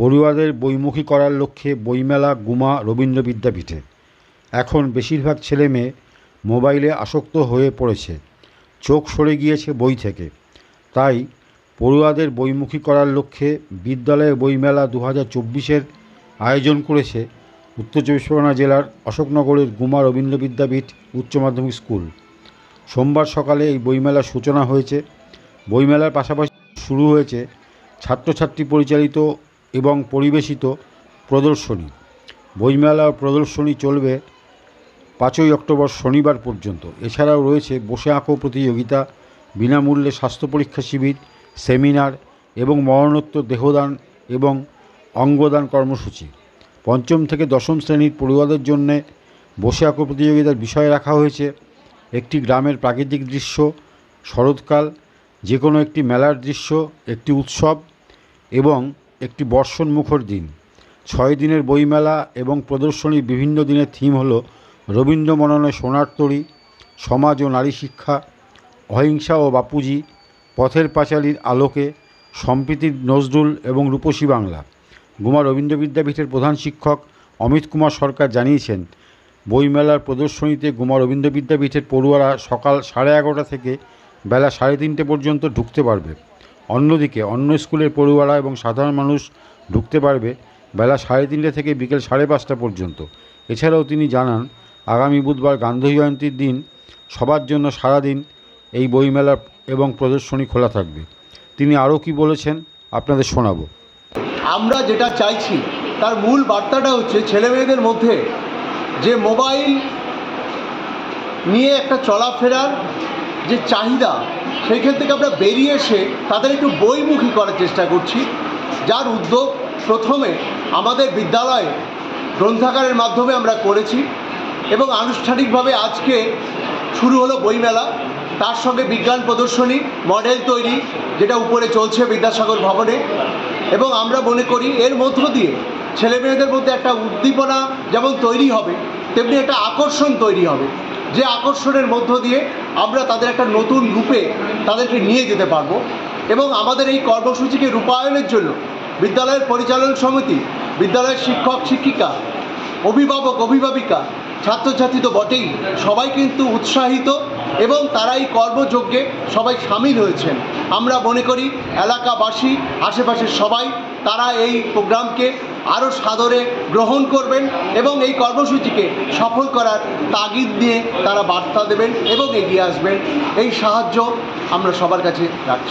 পড়ুয়াদের বইমুখী করার লক্ষ্যে বইমেলা, গুমা রবীন্দ্র বিদ্যাপীঠে এখন বেশিরভাগ ছেলেমেয়ে মোবাইলে আসক্ত হয়ে পড়েছে। চোখ সরে গিয়েছে বই থেকে। তাই পড়ুয়াদের বইমুখী করার লক্ষ্যে বিদ্যালয়ে বইমেলা দু হাজার চব্বিশের আয়োজন করেছে উত্তর চব্বিশ পরগনা জেলার অশোকনগরের গুমা রবীন্দ্র বিদ্যাপীঠ উচ্চ মাধ্যমিক স্কুল। সোমবার সকালে এই বইমেলার সূচনা হয়েছে। বইমেলার পাশাপাশি শুরু হয়েছে ছাত্রছাত্রী পরিচালিত এবং পরিবেশিত প্রদর্শনী। বইমেলা প্রদর্শনী চলবে পাঁচই অক্টোবর শনিবার পর্যন্ত। এছাড়াও রয়েছে বসে আঁকো প্রতিযোগিতা, বিনামূল্যে স্বাস্থ্য পরীক্ষা শিবির, সেমিনার এবং মরণোত্তর দেহদান এবং অঙ্গদান কর্মসূচি। পঞ্চম থেকে দশম শ্রেণির পড়ুয়াদের জন্যে বসে আঁকো প্রতিযোগিতার বিষয় রাখা হয়েছে। একটি গ্রামের প্রাকৃতিক দৃশ্য, শরৎকাল যে কোনো একটি মেলার দৃশ্য, একটি উৎসব এবং একটি বর্ষণ মুখর দিন। ছয় দিনের বইমেলা এবং প্রদর্শনীর বিভিন্ন দিনের থিম হল রবীন্দ্র মননে সোনার তরী, সমাজ ও নারী শিক্ষা, অহিংসা ও বাপুজি, পথের পাঁচালীর আলোকে, সম্প্রীতির নজরুল এবং রূপসী বাংলা। গুমা রবীন্দ্র বিদ্যাপীঠের প্রধান শিক্ষক অমিত কুমার সরকার জানিয়েছেন, বইমেলার প্রদর্শনীতে গুমা রবীন্দ্র বিদ্যাপীঠের পড়ুয়ারা সকাল সাড়ে এগারোটা থেকে বেলা সাড়ে তিনটে পর্যন্ত ঢুকতে পারবে। অন্যদিকে অন্য স্কুলের পড়ুয়ারা এবং সাধারণ মানুষ ঢুকতে পারবে বেলা সাড়ে তিনটে থেকে বিকেল সাড়ে পাঁচটা পর্যন্ত। এছাড়াও তিনি জানান, আগামী বুধবার গান্ধী জয়ন্তীর দিন সবার জন্য সারাদিন এই বইমেলা এবং প্রদর্শনী খোলা থাকবে। তিনি আরও কি বলেছেন আপনাদের শোনাবো। আমরা যেটা চাইছি, তার মূল বার্তাটা হচ্ছে ছেলেমেয়েদের মধ্যে যে মোবাইল নিয়ে একটা চলাফেরার যে চাহিদা সেইখান থেকে আমরা বেরিয়ে এসে তাদের একটু বইমুখী করার চেষ্টা করছি। যার উদ্যোগ প্রথমে আমাদের বিদ্যালয়ে গ্রন্থাগারের মাধ্যমে আমরা করেছি এবং আনুষ্ঠানিকভাবে আজকে শুরু হলো বইমেলা। তার সঙ্গে বিজ্ঞান প্রদর্শনী, মডেল তৈরি, যেটা উপরে চলছে বিদ্যাসাগর ভবনে। এবং আমরা মনে করি এর মধ্য দিয়ে ছেলেমেয়েদের মধ্যে একটা উদ্দীপনা যেমন তৈরি হবে, তেমনি একটা আকর্ষণ তৈরি হবে। যে আকর্ষণের মধ্য দিয়ে আমরা তাদের একটা নতুন রূপে তাদেরকে নিয়ে যেতে পারব। এবং আমাদের এই কর্মসূচিকে রূপায়ণের জন্য বিদ্যালয়ের পরিচালন সমিতি, বিদ্যালয়ের শিক্ষক, শিক্ষিকা, অভিভাবক, অভিভাবিকা, ছাত্রছাত্রী তো বটেই, সবাই কিন্তু উৎসাহিত এবং তারা এই কর্মযজ্ঞে সবাই সামিল হয়েছেন। আমরা মনে করি এলাকাবাসী, আশেপাশের সবাই, তারা এই প্রোগ্রামকে আরও সাদরে গ্রহণ করবেন এবং এই কর্মসূচিকে সফল করার তাগিদ দিয়ে তারা বার্তা দেবেন এবং এগিয়ে আসবেন। এই সাহায্য আমরা সবার কাছে রাখছি।